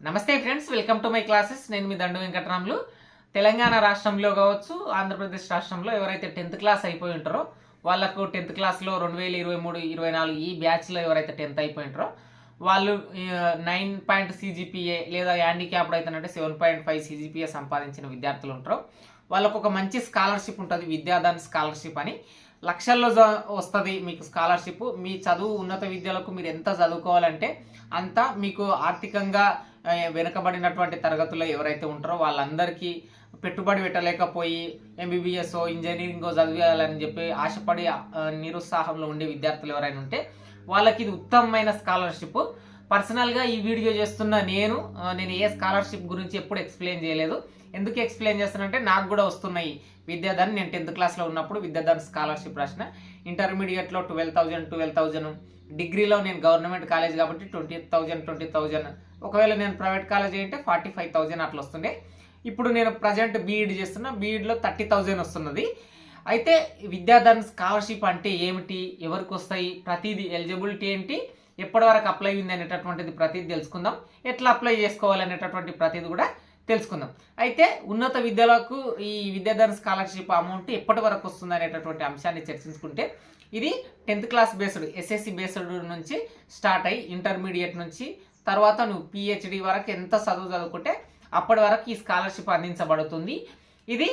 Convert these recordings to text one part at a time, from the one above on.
నమస్తే friends welcome to my classes. నేను మీ దండు వెంకటరాములు. తెలంగాణ రాష్ట్రంలో కావచ్చు ఆంధ్రప్రదేశ్ రాష్ట్రంలో ఎవరైతే టెన్త్ క్లాస్ అయిపోయి ఉంటారో వాళ్ళకు టెన్త్ క్లాస్లో రెండు వేల ఇరవై మూడు ఇరవై నాలుగు ఈ బ్యాచ్లో ఎవరైతే టెన్త్ అయిపోయి ఉంటారో వాళ్ళు నైన్ పాయింట్ సిజిపిఏ లేదా హ్యాండిక్యాప్డ్ అయితేనంటే సెవెన్ పాయింట్ ఫైవ్ సిజిపిఏ సంపాదించిన విద్యార్థులు ఉంటారో. వాళ్ళకు ఒక మంచి స్కాలర్షిప్ ఉంటుంది విద్యాదాన్ స్కాలర్షిప్ అని. లక్షల్లో వస్తుంది మీకు స్కాలర్షిప్. మీ చదువు ఉన్నత విద్యలకు మీరు ఎంత చదువుకోవాలంటే అంత మీకు ఆర్థికంగా వెనుకబడినటువంటి తరగతుల్లో ఎవరైతే ఉంటారో వాళ్ళందరికీ పెట్టుబడి పెట్టలేకపోయి ఎంబీబీఎస్ ఇంజనీరింగ్ చదివేయాలని చెప్పి ఆశపడి నిరుత్సాహంలో ఉండే విద్యార్థులు ఎవరైనా ఉంటే వాళ్ళకి ఇది ఉత్తమమైన స్కాలర్షిప్. పర్సనల్గా ఈ వీడియో చేస్తున్న నేను నేను ఏ స్కాలర్షిప్ గురించి ఎప్పుడు ఎక్స్ప్లెయిన్ చేయలేదు. ఎందుకు ఎక్స్ప్లెయిన్ చేస్తానంటే నాకు కూడా వస్తున్నాయి విద్యాధన్. నేను టెన్త్ క్లాస్లో ఉన్నప్పుడు విద్యాధన్ స్కాలర్షిప్ రాసిన. ఇంటర్మీడియట్లో ట్వెల్వ్ థౌజండ్ ట్వెల్వ్ థౌజండ్ డిగ్రీలో నేను గవర్నమెంట్ కాలేజ్ కాబట్టి ట్వంటీ థౌజండ్ ట్వంటీ థౌజండ్. ఒకవేళ నేను ప్రైవేట్ కాలేజ్ అయితే ఫార్టీ ఫైవ్ థౌజండ్ అట్లా వస్తుండే. ఇప్పుడు నేను ప్రజెంట్ బీఈడి చేస్తున్నా. బీఈడిలో థర్టీ థౌజండ్ వస్తున్నది. అయితే విద్యాధన్ స్కాలర్షిప్ అంటే ఏమిటి? ఎవరికి వస్తాయి? ప్రతిదీ ఎలిజిబిలిటీ ఏంటి? ఎప్పటి వరకు అప్లై ఉంది అనేటటువంటిది ప్రతిదీ తెలుసుకుందాం. ఎట్లా అప్లై చేసుకోవాలి అనేటటువంటి ప్రతిదీ కూడా తెలుసుకుందాం. అయితే ఉన్నత విద్యలకు ఈ విద్యాధర స్కాలర్షిప్ అమౌంట్ ఎప్పటి వరకు వస్తుంది అనేటటువంటి అంశాన్ని చర్చించుకుంటే ఇది tenth class based SSC based నుంచి స్టార్ట్ అయ్యి ఇంటర్మీడియట్ నుంచి తర్వాత నువ్వు పిహెచ్డి వరకు ఎంత చదువు చదువుకుంటే అప్పటి వరకు ఈ స్కాలర్షిప్ అందించబడుతుంది. ఇది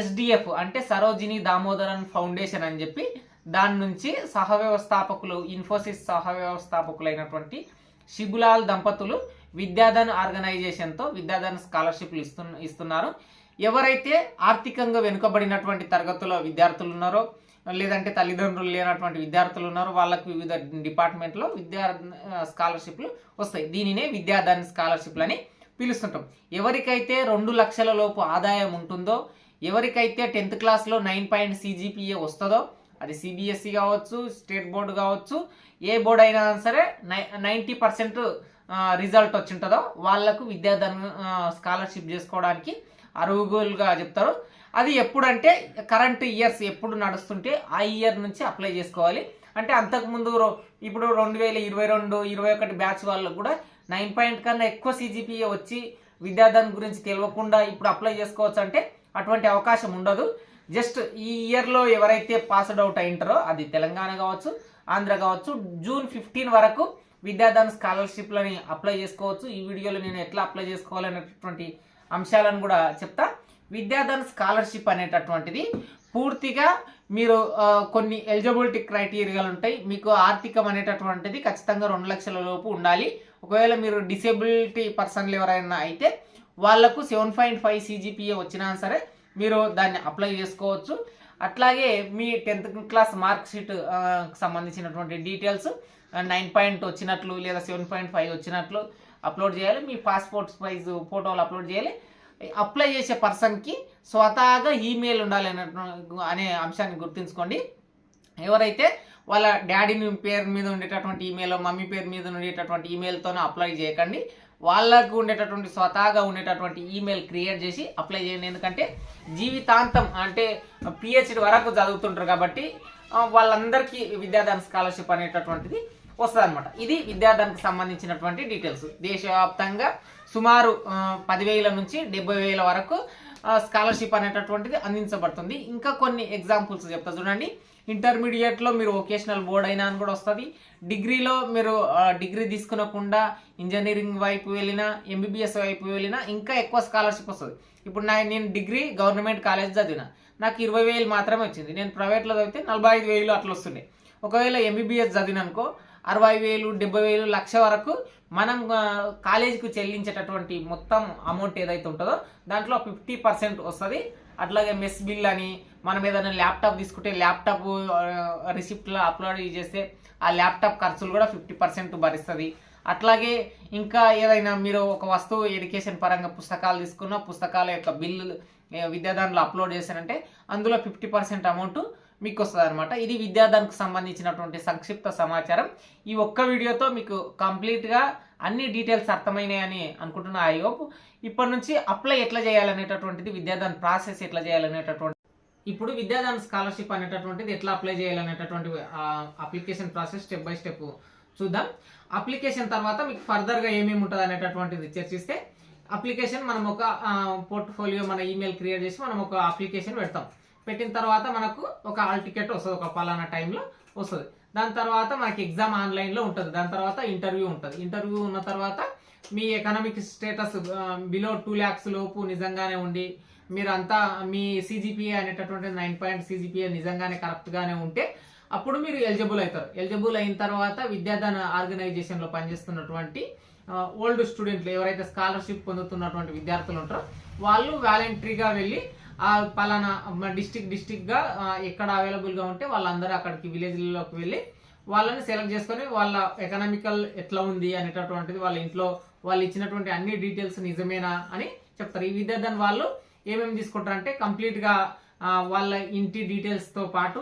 ఎస్డిఎఫ్ అంటే సరోజిని దామోదరన్ ఫౌండేషన్ అని చెప్పి దాని నుంచి సహవ్యవస్థాపకులు ఇన్ఫోసిస్ సహవ్యవస్థాపకులైనటువంటి శిబులాల్ దంపతులు విద్యాధన్ ఆర్గనైజేషన్తో విద్యాధన్ స్కాలర్షిప్లు ఇస్తు ఇస్తున్నారు. ఎవరైతే ఆర్థికంగా వెనుకబడినటువంటి తరగతుల విద్యార్థులు ఉన్నారో లేదంటే తల్లిదండ్రులు లేనటువంటి విద్యార్థులు ఉన్నారో వాళ్ళకు వివిధ డిపార్ట్మెంట్లో విద్యా స్కాలర్షిప్లు వస్తాయి. దీనినే విద్యాధన్ స్కాలర్షిప్లు అని పిలుస్తుంటాం. ఎవరికైతే రెండు లక్షల లోపు ఆదాయం ఉంటుందో ఎవరికైతే టెన్త్ క్లాస్లో నైన్ పాయింట్ సిజిపిఏ వస్తుందో అది సిబిఎస్ఈ కావచ్చు స్టేట్ బోర్డు కావచ్చు ఏ బోర్డు అయినా సరే నై నైంటీ పర్సెంట్ రిజల్ట్ వచ్చింటుందో వాళ్ళకు విద్యాధన స్కాలర్షిప్ చేసుకోవడానికి అర్హులుగా చెప్తారు. అది ఎప్పుడంటే కరెంట్ ఇయర్స్ ఎప్పుడు నడుస్తుంటే ఆ ఇయర్ నుంచి అప్లై చేసుకోవాలి. అంటే అంతకుముందు రో- ఇప్పుడు రెండు వేల ఇరవై రెండు ఇరవై ఒకటి బ్యాచ్ వాళ్ళకు కూడా నైన్ పాయింట్ కన్నా ఎక్కువ సిజిపిఏ వచ్చి విద్యాధన్ గురించి తెలియకుండా ఇప్పుడు అప్లై చేసుకోవచ్చు అంటే అటువంటి అవకాశం ఉండదు. జస్ట్ ఈ ఇయర్లో ఎవరైతే పాస్డ్ అవుట్ అయింటారో అది తెలంగాణ కావచ్చు ఆంధ్ర కావచ్చు జూన్ ఫిఫ్టీన్ వరకు విద్యాదాన్ స్కాలర్షిప్లని అప్లై చేసుకోవచ్చు. ఈ వీడియోలో నేను ఎట్లా అప్లై చేసుకోవాలనేటటువంటి అంశాలను కూడా చెప్తా. విద్యాధన్ స్కాలర్షిప్ అనేటటువంటిది పూర్తిగా మీరు కొన్ని ఎలిజిబిలిటీ క్రైటీరియాలు ఉంటాయి. మీకు ఆర్థికం అనేటటువంటిది ఖచ్చితంగా రెండు లక్షల లోపు ఉండాలి. ఒకవేళ మీరు డిసేబిలిటీ పర్సన్లు ఎవరైనా అయితే వాళ్ళకు సెవెన్ పాయింట్ ఫైవ్ సిజిపిఏ వచ్చినా సరే మీరు దాన్ని అప్లై చేసుకోవచ్చు. అట్లాగే మీ టెన్త్ క్లాస్ మార్క్ షీట్ సంబంధించినటువంటి డీటెయిల్స్ నైన్ పాయింట్ వచ్చినట్లు లేదా సెవెన్ పాయింట్ ఫైవ్ వచ్చినట్లు అప్లోడ్ చేయాలి. మీ పాస్పోర్ట్ సైజ్ ఫోటోలు అప్లోడ్ చేయాలి. అప్లై చేసే పర్సన్కి స్వతహాగా ఈమెయిల్ ఉండాలి అనే అంశాన్ని గుర్తుంచుకోండి. ఎవరైతే వాళ్ళ డాడీ పేరు మీద ఉండేటటువంటి ఈమెయిల్ మమ్మీ పేరు మీద ఉండేటటువంటి ఈమెయిల్తోనే అప్లై చేయకండి. వాళ్ళకు ఉండేటటువంటి స్వతహాగా ఉండేటటువంటి ఈమెయిల్ క్రియేట్ చేసి అప్లై చేయండి. ఎందుకంటే జీవితాంతం అంటే పిహెచ్డి వరకు చదువుతుంటారు కాబట్టి వాళ్ళందరికీ విద్యాదాన్ స్కాలర్షిప్ అనేటటువంటిది వస్తుంది అనమాట ఇది విద్యార్థానికి సంబంధించినటువంటి డీటెయిల్స్ దేశవ్యాప్తంగా సుమారు పదివేల నుంచి డెబ్బై వేల వరకు స్కాలర్షిప్ అనేటటువంటిది అందించబడుతుంది. ఇంకా కొన్ని ఎగ్జాంపుల్స్ చెప్తా. చూడండి. ఇంటర్మీడియట్లో మీరు వొకేషనల్ బోర్డ్ అయినా అని కూడా వస్తుంది. డిగ్రీలో మీరు డిగ్రీ తీసుకునకుండా ఇంజనీరింగ్ వైపు వెళ్ళినా ఎంబీబీఎస్ వైపు వెళ్ళినా ఇంకా ఎక్కువ స్కాలర్షిప్ వస్తుంది. ఇప్పుడు నా నేను డిగ్రీ గవర్నమెంట్ కాలేజ్ చదివిన నాకు ఇరవై వేలు మాత్రమే వచ్చింది. నేను ప్రైవేట్లో చదివితే నలభై ఐదు వేలు అట్లా వస్తుండే. ఒకవేళ ఎంబీబీఎస్ చదివిననుకో అరవై వేలు డెబ్బై వేలు లక్ష వరకు మనం కాలేజీకి చెల్లించేటటువంటి మొత్తం అమౌంట్ ఏదైతే ఉంటుందో దాంట్లో ఫిఫ్టీ పర్సెంట్ వస్తుంది. అట్లాగే మెస్ బిల్ అని మనం ఏదైనా ల్యాప్టాప్ తీసుకుంటే ల్యాప్టాప్ రిసిప్ట్లో అప్లోడ్ చేస్తే ఆ ల్యాప్టాప్ ఖర్చులు కూడా ఫిఫ్టీ పర్సెంట్ భరిస్తుంది. అట్లాగే ఇంకా ఏదైనా మీరు ఒక వస్తువు ఎడ్యుకేషన్ పరంగా పుస్తకాలు తీసుకున్న పుస్తకాల యొక్క బిల్లు విద్యాదాన్లో అప్లోడ్ చేశారంటే అందులో ఫిఫ్టీ పర్సెంట్ అమౌంట్ మీకు వస్తుంది అనమాట ఇది విద్యాదానికి సంబంధించినటువంటి సంక్షిప్త సమాచారం. ఈ ఒక్క వీడియోతో మీకు కంప్లీట్గా అన్ని డీటెయిల్స్ అర్థమైనాయని అనుకుంటున్నా ఐ హోప్ ఇప్పటి నుంచి అప్లై ఎట్లా చేయాలనేటటువంటిది విద్యాదాన్ ప్రాసెస్ ఎట్లా చేయాలనేటటువంటి ఇప్పుడు విద్యాదాన్ స్కాలర్షిప్ అనేటటువంటిది ఎట్లా apply చేయాలనేటటువంటి application process step by step చూద్దాం. అప్లికేషన్ తర్వాత మీకు ఫర్దర్గా ఏమేమి ఉంటుంది అనేటటువంటిది చర్చిస్తే అప్లికేషన్ మనం ఒక పోర్ట్ఫోలియో మన ఈమెయిల్ క్రియేట్ చేసి మనం ఒక అప్లికేషన్ పెడతాం. పెట్టిన తర్వాత మనకు ఒక హాల్ టికెట్ వస్తుంది ఒక పలానా టైంలో వస్తుంది. దాని తర్వాత మనకి ఎగ్జామ్ ఆన్లైన్లో ఉంటుంది. దాని తర్వాత ఇంటర్వ్యూ ఉంటుంది. ఇంటర్వ్యూ ఉన్న తర్వాత మీ economic status below two lakhs లోపు నిజంగానే ఉండి మీరు అంతా మీ సిజిపిఏ అనేటటువంటి నైన్ పాయింట్ సిజిపిఏ నిజంగానే కరెక్ట్గానే ఉంటే అప్పుడు మీరు ఎలిజిబుల్ అవుతారు. ఎలిజిబుల్ అయిన తర్వాత విద్యాదాన ఆర్గనైజేషన్లో పనిచేస్తున్నటువంటి ఓల్డ్ స్టూడెంట్లు ఎవరైతే స్కాలర్షిప్ పొందుతున్నటువంటి విద్యార్థులు ఉంటారో వాళ్ళు వాలంటరీగా వెళ్ళి ఆ పలానా డిస్టిక్ డిస్టిక్గా ఎక్కడ అవైలబుల్గా ఉంటే వాళ్ళందరూ అక్కడికి విలేజ్లలోకి వెళ్ళి వాళ్ళని సెలెక్ట్ చేసుకొని వాళ్ళ ఎకనామికల్ ఎట్లా ఉంది అనేటటువంటిది వాళ్ళ ఇంట్లో వాళ్ళు ఇచ్చినటువంటి అన్ని డీటెయిల్స్ నిజమేనా అని చెప్తారు. ఈ విద్యార్థి వాళ్ళు ఏమేమి తీసుకుంటారంటే కంప్లీట్గా వాళ్ళ ఇంటి డీటెయిల్స్తో పాటు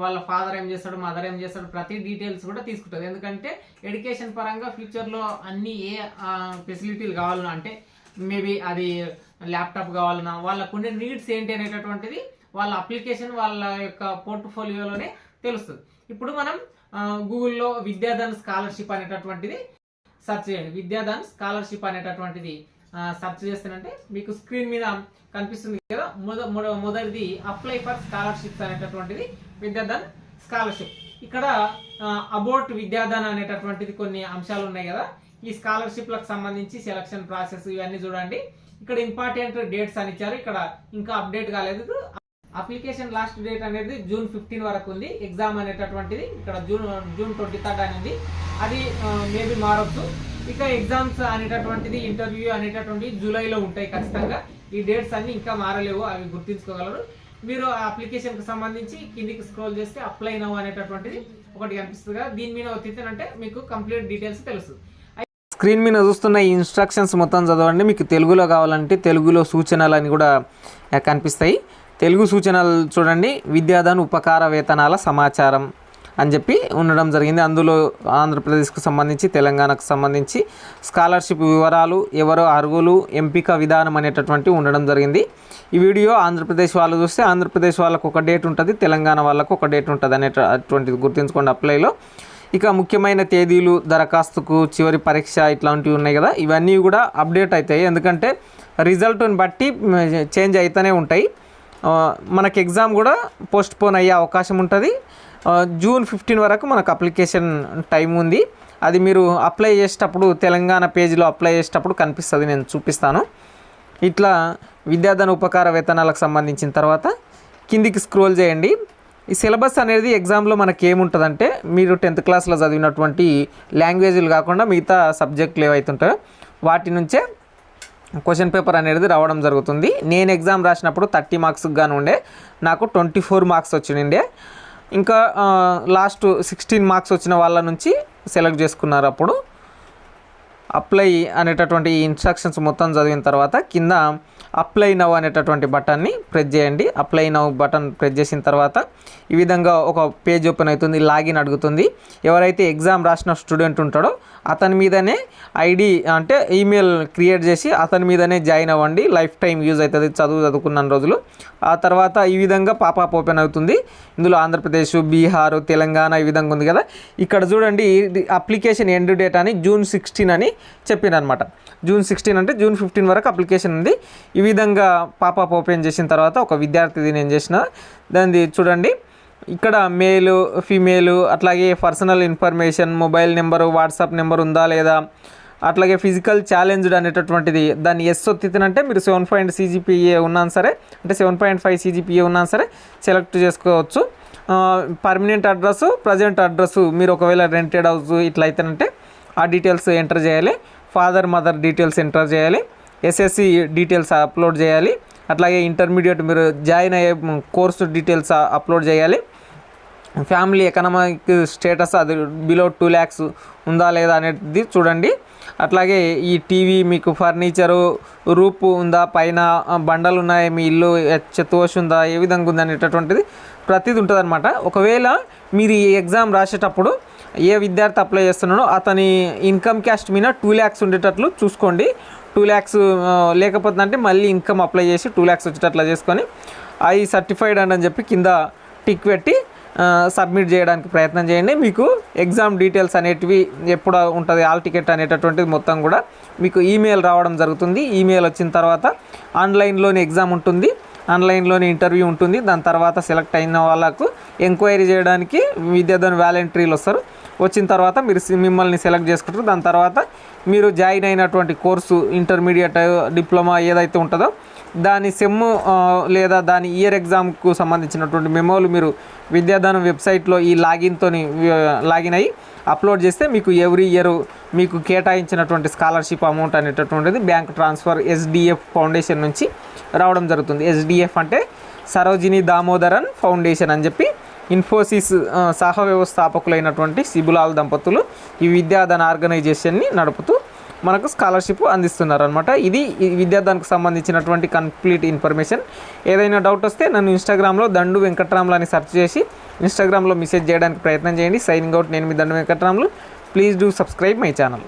వాళ్ళ ఫాదర్ ఏం చేస్తాడు మదర్ ఏం చేస్తాడు ప్రతి డీటెయిల్స్ కూడా తీసుకుంటుంది ఎందుకంటే ఎడ్యుకేషన్ పరంగా ఫ్యూచర్లో అన్ని ఏ ఫెసిలిటీలు కావాలన్నా అంటే మేబీ అది ల్యాప్టాప్ కావాలన్నా వాళ్ళకు ఉండే నీడ్స్ ఏంటి అనేటటువంటిది వాళ్ళ అప్లికేషన్ వాళ్ళ యొక్క పోర్ట్ఫోలియోలోనే తెలుస్తుంది. ఇప్పుడు మనం గూగుల్లో విద్యాధన్ స్కాలర్షిప్ అనేటటువంటిది సెర్చ్ చేయండి. విద్యాధన్ స్కాలర్షిప్ అనేటటువంటిది సర్చ్ చేస్తానంటే మీకు స్క్రీన్ మీద కనిపిస్తుంది కదా మొద మొద- మొదటిది అప్లై ఫర్ స్కాలర్షిప్స్ అనేటటువంటిది విద్యాధన్ స్కాలర్షిప్ ఇక్కడ అబౌట్ విద్యాధన్ అనేటటువంటిది కొన్ని అంశాలు ఉన్నాయి కదా. ఈ స్కాలర్షిప్లకు సంబంధించి సెలక్షన్ ప్రాసెస్ ఇవన్నీ చూడండి. ఇక్కడ ఇంపార్టెంట్ డేట్స్ అని ఇచ్చారు. ఇక్కడ ఇంకా అప్డేట్ కాలేదు. అప్లికేషన్ లాస్ట్ డేట్ అనేది జూన్ ఫిఫ్టీన్ వరకు ఉంది. ఎగ్జామ్ అనేటటువంటిది ఇక్కడ జూన్ జూన్ ట్వంటీ థర్డ్ అనేది. అది మేబీ మారొచ్చు. ఇక ఎగ్జామ్స్ అనేటటువంటిది ఇంటర్వ్యూ అనేటటువంటిది జూలైలో ఉంటాయి ఖచ్చితంగా. ఈ డేట్స్ అన్ని ఇంకా మారలేవు అవి గుర్తించుకోగలరు. మీరు ఆ అప్లికేషన్కి సంబంధించి కిందికి స్క్రోల్ చేస్తే అప్లై నవ్ అనేటటువంటిది ఒకటి కనిపిస్తుంది కదా. దీని మీద ఒత్తితే మీకు కంప్లీట్ డీటెయిల్స్ తెలుస్తుంది స్క్రీన్ మీద చూస్తున్న ఈ ఇన్స్ట్రక్షన్స్ మొత్తం చదవండి. మీకు తెలుగులో కావాలంటే తెలుగులో సూచనలు అని కూడా కనిపిస్తాయి. తెలుగు సూచనలు చూడండి. విద్యాదాన్ ఉపకార వేతనాల సమాచారం. అని చెప్పి ఉండడం జరిగింది. అందులో ఆంధ్రప్రదేశ్కు సంబంధించి తెలంగాణకు సంబంధించి స్కాలర్షిప్ వివరాలు ఎవరో అర్హులు ఎంపిక విధానం అనేటటువంటి ఉండడం జరిగింది. ఈ వీడియో ఆంధ్రప్రదేశ్ వాళ్ళు చూస్తే ఆంధ్రప్రదేశ్ వాళ్ళకు ఒక డేట్ ఉంటుంది తెలంగాణ వాళ్ళకు ఒక డేట్ ఉంటుంది అనేటటువంటిది గుర్తుంచుకోండి అప్లైలో. ఇక ముఖ్యమైన తేదీలు దరఖాస్తుకు చివరి పరీక్ష ఇట్లాంటివి ఉన్నాయి కదా ఇవన్నీ కూడా అప్డేట్ అవుతాయి ఎందుకంటే రిజల్ట్ని బట్టి చేంజ్ అవుతూనే ఉంటాయి. మనకి ఎగ్జామ్ కూడా పోస్ట్ పోన్ అయ్యే అవకాశం ఉంటుంది. జూన్ ఫిఫ్టీన్ వరకు మనకు అప్లికేషన్ టైం ఉంది. అది మీరు అప్లై చేసేటప్పుడు తెలంగాణ పేజీలో అప్లై చేసేటప్పుడు కనిపిస్తుంది నేను చూపిస్తాను. ఇట్లా విద్యాధన ఉపకార వేతనాలకు సంబంధించిన తర్వాత కిందికి స్క్రోల్ చేయండి. ఈ సిలబస్ అనేది ఎగ్జామ్లో మనకి ఏముంటుందంటే మీరు టెన్త్ క్లాస్లో చదివినటువంటి లాంగ్వేజ్లు కాకుండా మిగతా సబ్జెక్టులు ఏవైతుంటాయో వాటి నుంచే క్వశ్చన్ పేపర్ అనేది రావడం జరుగుతుంది. నేను ఎగ్జామ్ రాసినప్పుడు థర్టీ మార్క్స్కి గాను ఉండే నాకు ట్వంటీ ఫోర్ మార్క్స్ వచ్చిండే ఇంకా లాస్ట్ సిక్స్టీన్ మార్క్స్ వచ్చిన వాళ్ళ నుంచి సెలెక్ట్ చేసుకున్నారు అప్పుడు. అప్లై అనేటటువంటి ఇన్స్ట్రక్షన్స్ మొత్తం చదివిన తర్వాత కింద అప్లై నవ్ అనేటటువంటి బటన్ని ప్రెస్ చేయండి. అప్లై నవ్ బటన్ ప్రెస్ చేసిన తర్వాత ఈ విధంగా ఒక పేజ్ ఓపెన్ అవుతుంది లాగిన్ అడుగుతుంది. ఎవరైతే ఎగ్జామ్ రాసిన స్టూడెంట్ ఉంటాడో అతని మీదనే ఐడి అంటే ఈమెయిల్ క్రియేట్ చేసి అతని మీదనే జాయిన్ అవ్వండి. లైఫ్ టైం యూజ్ అవుతుంది. చదువు చదువుకున్న రోజులు. ఆ తర్వాత ఈ విధంగా పాపాప్ ఓపెన్ అవుతుంది. ఇందులో ఆంధ్రప్రదేశ్ బీహార్ తెలంగాణ ఈ విధంగా ఉంది కదా. ఇక్కడ చూడండి అప్లికేషన్ ఎండ్ డేట్ అని జూన్ సిక్స్టీన్ అని చెప్పిననమాట జూన్ సిక్స్టీన్ అంటే జూన్ ఫిఫ్టీన్ వరకు అప్లికేషన్ ఉంది. ఈ విధంగా పాపాప్ ఓపెన్ చేసిన తర్వాత ఒక విద్యార్థిది నేను చేసిన? దాన్ని చూడండి. ఇక్కడ మేలు ఫీమేలు అట్లాగే personal information mobile number WhatsApp number ఉందా లేదా అట్లాగే ఫిజికల్ ఛాలెంజ్డ్ అనేటటువంటిది దాన్ని ఎస్ ఒత్తితేనంటే మీరు సెవెన్ పాయింట్ సీజీపీఏ ఉన్నాను సరే అంటే సెవెన్ పాయింట్ ఫైవ్ సీజీపీఏ ఉన్నాను సరే సెలెక్ట్ చేసుకోవచ్చు. పర్మనెంట్ అడ్రస్ ప్రజెంట్ అడ్రస్ మీరు ఒకవేళ రెంటెడ్ హౌస్ ఇట్లా అయితేనంటే ఆ డీటెయిల్స్ ఎంటర్ చేయాలి. ఫాదర్ మదర్ డీటెయిల్స్ ఎంటర్ చేయాలి. ఎస్ఎస్సి డీటెయిల్స్ అప్లోడ్ చేయాలి. అట్లాగే ఇంటర్మీడియట్ మీరు జాయిన్ అయ్యే కోర్సు డీటెయిల్స్ అప్లోడ్ చేయాలి. ఫ్యామిలీ ఎకనామిక్ స్టేటస్ అది బిలో టూ ల్యాక్స్ ఉందా లేదా అనేది చూడండి. అట్లాగే ఈ టీవీ మీకు ఫర్నిచరు రూపు ఉందా పైన బండలు ఉన్నాయి మీ ఇల్లు చెత్తోష్ ఉందా ఏ విధంగా ఉంది అనేటటువంటిది ప్రతిది ఉంటుంది అనమాట ఒకవేళ మీరు ఈ ఎగ్జామ్ రాసేటప్పుడు ఏ విద్యార్థి అప్లై చేస్తున్నాడో అతని ఇన్కమ్ క్యాస్ట్ మీద టూ ల్యాక్స్ ఉండేటట్లు చూసుకోండి. టూ ల్యాక్స్ లేకపోతే అంటే మళ్ళీ ఇన్కమ్ అప్లై చేసి టూ ల్యాక్స్ వచ్చేటట్లా చేసుకొని ఐ సర్టిఫైడ్ అని చెప్పి కింద టిక్ పెట్టి సబ్మిట్ చేయడానికి ప్రయత్నం చేయండి. మీకు ఎగ్జామ్ డీటెయిల్స్ అనేటివి ఎప్పుడు ఉంటుంది ఆల్ టికెట్ అనేటటువంటిది మొత్తం కూడా మీకు ఈమెయిల్ రావడం జరుగుతుంది. ఈమెయిల్ వచ్చిన తర్వాత ఆన్లైన్లోని ఎగ్జామ్ ఉంటుంది. ఆన్లైన్లోని ఇంటర్వ్యూ ఉంటుంది. దాని తర్వాత సెలెక్ట్ అయిన వాళ్ళకు ఎంక్వైరీ చేయడానికి విద్యార్థులు వాలంటీర్లు వస్తారు. వచ్చిన తర్వాత మీరు మిమ్మల్ని సెలెక్ట్ చేసుకుంటారు. దాని తర్వాత మీరు జాయిన్ అయినటువంటి కోర్సు ఇంటర్మీడియట్ డిప్లొమా ఏదైతే ఉంటుందో దాని సెమ్ లేదా దాని ఇయర్ ఎగ్జామ్కు సంబంధించినటువంటి మెమోలు మీరు విద్యాదానం వెబ్సైట్లో ఈ లాగిన్తో లాగిన్ అయ్యి అప్లోడ్ చేస్తే మీకు ఎవ్రీ ఇయర్ మీకు కేటాయించినటువంటి స్కాలర్షిప్ అమౌంట్ అనేటటువంటిది బ్యాంక్ ట్రాన్స్ఫర్ ఎస్డిఎఫ్ ఫౌండేషన్ నుంచి రావడం జరుగుతుంది. ఎస్డిఎఫ్ అంటే సరోజిని దామోదరన్ ఫౌండేషన్ అని చెప్పి ఇన్ఫోసిస్ సహ వ్యవస్థాపకులైనటువంటి సిబులాల్ దంపతులు ఈ విద్యాదాన ఆర్గనైజేషన్ని నడుపుతూ మనకు స్కాలర్షిప్ అందిస్తున్నారు అనమాట ఇది ఈ విద్యాదానికి సంబంధించినటువంటి కంప్లీట్ ఇన్ఫర్మేషన్. ఏదైనా డౌట్ వస్తే నన్ను ఇన్స్టాగ్రామ్లో దండు వెంకట్రాములు అని సెర్చ్ చేసి ఇన్స్టాగ్రామ్లో మెసేజ్ చేయడానికి ప్రయత్నం చేయండి. సైనింగ్ అవుట్ నేను మీ Dandu Venkatramulu. Please do subscribe my channel.